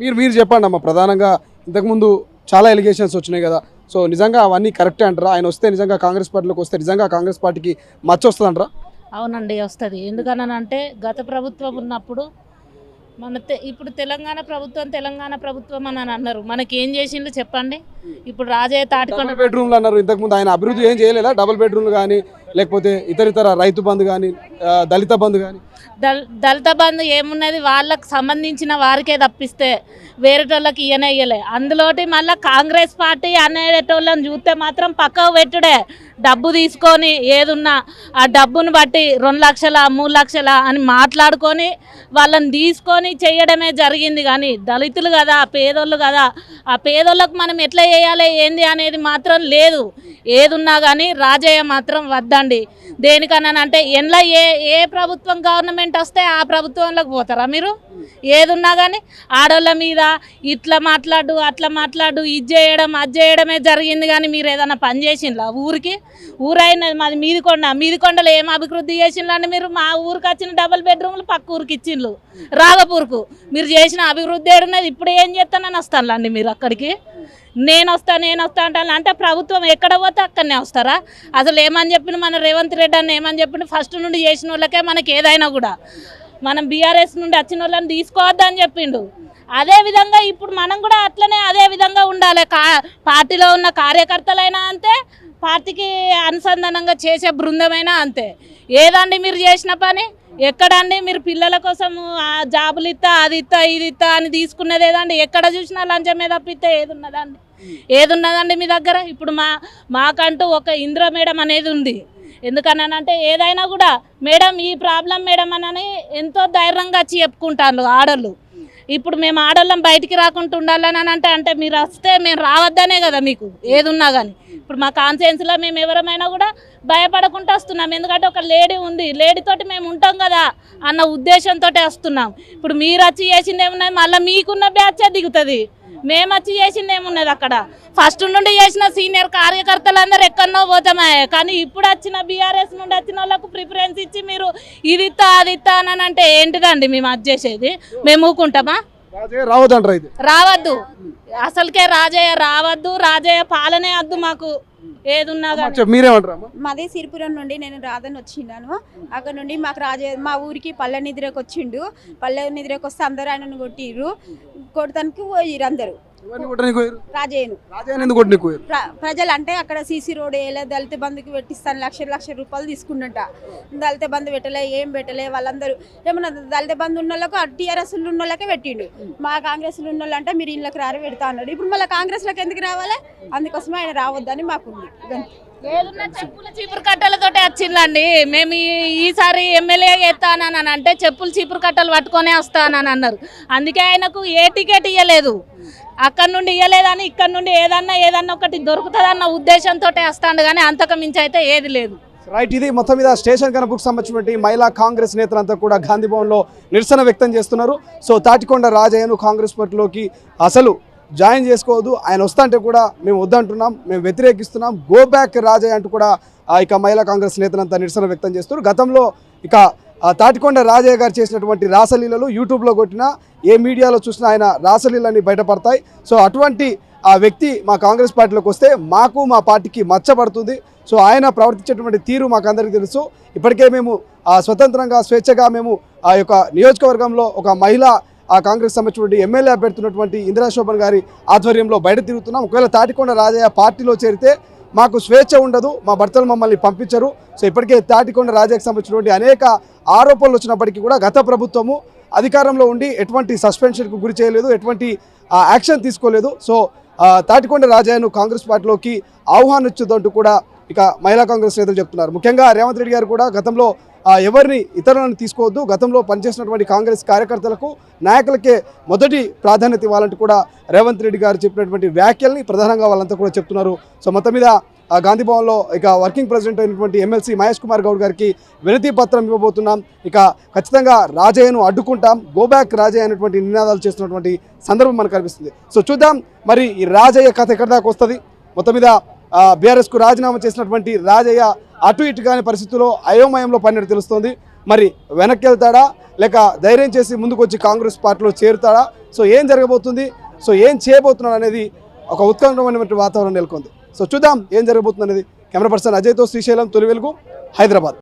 మీరు మీరు చెప్పండి అమ్మా ప్రధానంగా ఇంతకుముందు చాలా ఎలిగేషన్స్ వచ్చినాయి కదా. సో నిజంగా అవన్నీ కరెక్టే అంటారా? ఆయన వస్తే నిజంగా కాంగ్రెస్ పార్టీలోకి వస్తే నిజంగా కాంగ్రెస్ పార్టీకి మచ్చ వస్తుంది అంటారా అవునండి వస్తుంది. ఎందుకనంటే గత ప్రభుత్వం ఉన్నప్పుడు మన తె ఇప్పుడు తెలంగాణ ప్రభుత్వం తెలంగాణ ప్రభుత్వం అని అని అన్నారు. మనకి ఏం చేసిండ్రు చెప్పండి? ఇప్పుడు రాజయ్య తాటికొండ బెడ్రూమ్లు అన్నారు. ఇంతకుముందు ఆయన అభివృద్ధి ఏం చేయలేదా? డబుల్ బెడ్రూమ్లు కానీ లేకపోతే ఇతరితర రైతు బంధు కానీ దళిత బంధు కానీ దళిత బంధు ఏమున్నది? వాళ్ళకు సంబంధించిన వారికే తప్పిస్తే వేరేటోళ్ళకి ఇయ్యనే ఇయ్యలే. అందులోటి మళ్ళీ కాంగ్రెస్ పార్టీ అనేటోళ్ళని చూస్తే మాత్రం పక్కకు పెట్టుడే. డబ్బు తీసుకొని ఏదున్నా ఆ డబ్బును బట్టి రెండు లక్షల మూడు లక్షల అని మాట్లాడుకొని వాళ్ళని తీసుకొని చేయడమే జరిగింది. కానీ దళితులు కదా పేదోళ్ళు కదా ఆ పేదోళ్ళకు మనం ఎట్లా చేయాలి ఏంది అనేది మాత్రం లేదు. ఏదున్నా కానీ రాజయ్య మాత్రం వద్దండి. దేనికన్నానంటే ఎండ్ల ఏ ఏ ప్రభుత్వం గవర్నమెంట్ వస్తే ఆ ప్రభుత్వంలోకి పోతారా మీరు? ఏదున్నా కానీ ఆడోళ్ళ మీద ఇట్లా మాట్లాడు అట్లా మాట్లాడు ఇది చేయడం అది చేయడమే జరిగింది. కానీ మీరు ఏదైనా పని చేసిండ్లా ఊరికి? ఊరైనది మాది మీదికొండ మీదికొండలో ఏం అభివృద్ధి చేసిండ్లండి మీరు మా ఊరికి వచ్చిన డబుల్ బెడ్రూమ్లు పక్క ఊరికి ఇచ్చిండ్రు రాగపూర్కు మీరు చేసిన అభివృద్ధి ఏడున్నది ఇప్పుడు ఏం చేస్తానని వస్తానులండి మీరు అక్కడికి? నేను వస్తా నేను వస్తా అంటాను అంటే ప్రభుత్వం ఎక్కడ పోతే అక్కడనే వస్తారా? అసలు ఏమని చెప్పిన మన రేవంత్ రెడ్డి అని ఏమని చెప్పిన ఫస్ట్ నుండి చేసిన వాళ్ళకే మనకి ఏదైనా కూడా. మనం బీఆర్ఎస్ నుండి వచ్చిన వాళ్ళని తీసుకోవద్దని చెప్పిండు. అదే విధంగా ఇప్పుడు మనం కూడా అట్లనే అదే విధంగా ఉండాలి. కా పార్టీలో ఉన్న కార్యకర్తలైనా అంతే పార్టీకి అనుసంధానంగా చేసే బృందమైనా అంతే. ఏదండి మీరు చేసిన పని? ఎక్కడండి? మీరు పిల్లల కోసం ఆ జాబులు ఇస్తా అది ఇస్తా ఇది ఇస్తా అని తీసుకున్నది ఏదండి? ఎక్కడ చూసినా లంచం మీద తప్పితే ఏది ఉన్నదండి? ఏది ఉన్నదండి మీ దగ్గర? ఇప్పుడు మా మాకంటూ ఒక ఇంద్ర మేడం అనేది ఉంది. ఎందుకనంటే ఏదైనా కూడా మేడం ఈ ప్రాబ్లం మేడం అని ఎంతో ధైర్యంగా వచ్చి చెప్పుకుంటాను ఆడళ్ళు. ఇప్పుడు మేము ఆడోళ్ళం బయటికి రాకుండా ఉండాలని అంటే అంటే మీరు వస్తే మేము రావద్దనే కదా మీకు ఏదున్నా కానీ ఇప్పుడు మా కాన్ఫిడెన్స్లో మేము ఎవరమైనా కూడా భయపడకుండా వస్తున్నాం. ఎందుకంటే ఒక లేడీ ఉంది లేడీతో మేము ఉంటాం కదా అన్న ఉద్దేశంతో వస్తున్నాం. ఇప్పుడు మీరు వచ్చి చేసింది ఏమున్నాయి? మళ్ళీ మీకున్న బ్యాచే దిగుతుంది. మేము వచ్చి చేసింది ఏమున్నది అక్కడ? ఫస్ట్ నుండి చేసిన సీనియర్ కార్యకర్తలందరూ ఎక్కడనో పోతామే. కానీ ఇప్పుడు వచ్చిన బీఆర్ఎస్ నుండి వచ్చిన వాళ్ళకు ప్రిఫరెన్స్ ఇచ్చి మీరు ఇది ఇస్తా అది ఇస్తా అని అంటే ఏంటిదండి మేము అది చేసేది? మేము ఊకుంటామా? రావద్దు. అసలుకే రాజయ్య రావద్దు. రాజయ్య పాలనే వద్దు మాకు. ఏదున్నా మాది సిరిపురం నుండి నేను రాధన్ వచ్చిండాను. అక్కడ నుండి మాకు రాజే మా ఊరికి పల్లె నిద్రకు వచ్చిండు. పల్లె నిద్రకు వస్తే అందరూ ఆయనను కొట్టిర్రు. కొడతానికి అందరూ. పోయారు ప్ర ప్రజలు అంటే అక్కడ సీసీ రోడ్ వేయలే దళిత బంధుకి పెట్టిస్తాను లక్ష లక్ష రూపాయలు తీసుకున్నట్ట. దళిత బంధు పెట్టలే ఏం పెట్టలే వాళ్ళందరూ ఏమన్నా దళిత బంధు ఉన్న వాళ్ళకు టీఆర్ఎస్ ఉన్న వాళ్ళకే పెట్టిండు. మా కాంగ్రెస్ ఉన్న వాళ్ళు అంటే మీరు ఇళ్ళకి రారు పెడతా అన్నాడు. ఇప్పుడు మళ్ళీ కాంగ్రెస్లోకి ఎందుకు రావాలి? అందుకోసమే ఆయన రావద్దని మాకుంది. ఏదున్నా చెప్పులు చీపురు కట్టలతోటే వచ్చిందండి. మేము ఈసారి ఎమ్మెల్యే ఎత్తానని అంటే చెప్పులు చీపురు కట్టలు పట్టుకొనే వస్తానని అన్నారు. అందుకే ఆయనకు ఏ టికెట్ ఇవ్వలేదు అక్కడ నుండి ఇవ్వలేదని ఇక్కడ నుండి ఏదన్నా ఏదన్నా ఒకటి దొరుకుతుందన్న ఉద్దేశంతో వస్తాడు కానీ అంతకు మించి అయితే ఏది లేదు. రైట్ ఇది మొత్తం మీద స్టేషన్ కనుపుకు సంబంధించినటువంటి మహిళా కాంగ్రెస్ నేతలంతా కూడా గాంధీభవన్లో నిరసన వ్యక్తం చేస్తున్నారు. సో తాటికొండ రాజయ్యను కాంగ్రెస్ పార్టీలోకి అసలు జాయిన్ చేసుకోవద్దు. ఆయన వస్తుంటే కూడా మేము వద్దంటున్నాం. మేము వ్యతిరేకిస్తున్నాం. గో బ్యాక్ రాజయ్య అంటూ కూడా ఆ, ఇక మహిళా కాంగ్రెస్ నేతలంతా నిరసన వ్యక్తం చేస్తున్నారు. గతంలో ఇక తాటికొండ రాజయ్య గారు చేసినటువంటి రాసలీలలు యూట్యూబ్లో కొట్టినా ఏ మీడియాలో చూసినా ఆయన రాసలీలన్నీ బయటపడతాయి. సో అటువంటి ఆ వ్యక్తి మా కాంగ్రెస్ పార్టీలోకి వస్తే మాకు మా పార్టీకి మచ్చబడుతుంది సో ఆయన ప్రవర్తించేటువంటి తీరు మాకు అందరికీ తెలుసు. ఇప్పటికే మేము ఆ, స్వతంత్రంగా స్వేచ్ఛగా మేము ఆ యొక్క నియోజకవర్గంలో ఒక మహిళ ఆ కాంగ్రెస్ సంబంధించినటువంటి ఎమ్మెల్యే అభ్యర్థున్నటువంటి ఇందిరా శోభన్ గారి ఆధ్వర్యంలో బయట తిరుగుతున్నాం. ఒకవేళ తాటికొండ రాజయ్య పార్టీలో చేరితే మాకు స్వేచ్ఛ ఉండదు మా భర్తలు మమ్మల్ని పంపించరు. సో ఇప్పటికే తాటికొండ రాజయ్యకు సంబంధించినటువంటి అనేక ఆరోపణలు వచ్చినప్పటికీ కూడా గత ప్రభుత్వము అధికారంలో ఉండి ఎటువంటి సస్పెన్షన్కు గురి చేయలేదు ఎటువంటి యాక్షన్ తీసుకోలేదు. సో తాటికొండ రాజయ్యను కాంగ్రెస్ పార్టీలోకి ఆహ్వానించదంటూ కూడా ఇక మహిళా కాంగ్రెస్ నేతలు చెప్తున్నారు. ముఖ్యంగా రేవంత్ రెడ్డి గారు కూడా గతంలో ఎవరిని ఇతరులను తీసుకోవద్దు. గతంలో పనిచేసినటువంటి కాంగ్రెస్ కార్యకర్తలకు నాయకులకే మొదటి ప్రాధాన్యత ఇవ్వాలంటూ కూడా రేవంత్ రెడ్డి గారు చెప్పినటువంటి వ్యాఖ్యల్ని ప్రధానంగా వాళ్ళంతా కూడా చెప్తున్నారు. సో మొత్తం మీద ఆ గాంధీ భవన్లో ఇక వర్కింగ్ ప్రెసిడెంట్ అయినటువంటి ఎమ్మెల్సీ మహేష్ కుమార్ గౌడ్ గారికి వినతి పత్రం ఇవ్వబోతున్నాం. ఇక ఖచ్చితంగా రాజయ్యను అడ్డుకుంటాం. గోబ్యాక్ రాజయ్య అనేటువంటి నినాదాలు చేస్తున్నటువంటి సందర్భం మనకు కనిపిస్తుంది. సో చూద్దాం మరి ఈ రాజయ్య కథ ఎక్కడి దాకా వస్తుంది? మొత్తం మీద బీఆర్ఎస్కు రాజీనామా చేసినటువంటి రాజయ్య అటు ఇటు కాని పరిస్థితుల్లో అయోమయంలో పడినట్టు తెలుస్తోంది. మరి వెనక్కి వెళ్తాడా లేక ధైర్యం చేసి ముందుకు వచ్చి కాంగ్రెస్ పార్టీలో చేరుతాడా? సో ఏం జరగబోతుంది? సో ఏం చేయబోతున్నాడు అనేది ఒక ఉత్కంఠమైనటువంటి వాతావరణం నెలకొంది. సో చూద్దాం ఏం జరగబోతుంది అనేది. కెమెరా పర్సన్ అజయ్తో శ్రీశైలం తొలి వెలుగు హైదరాబాద్.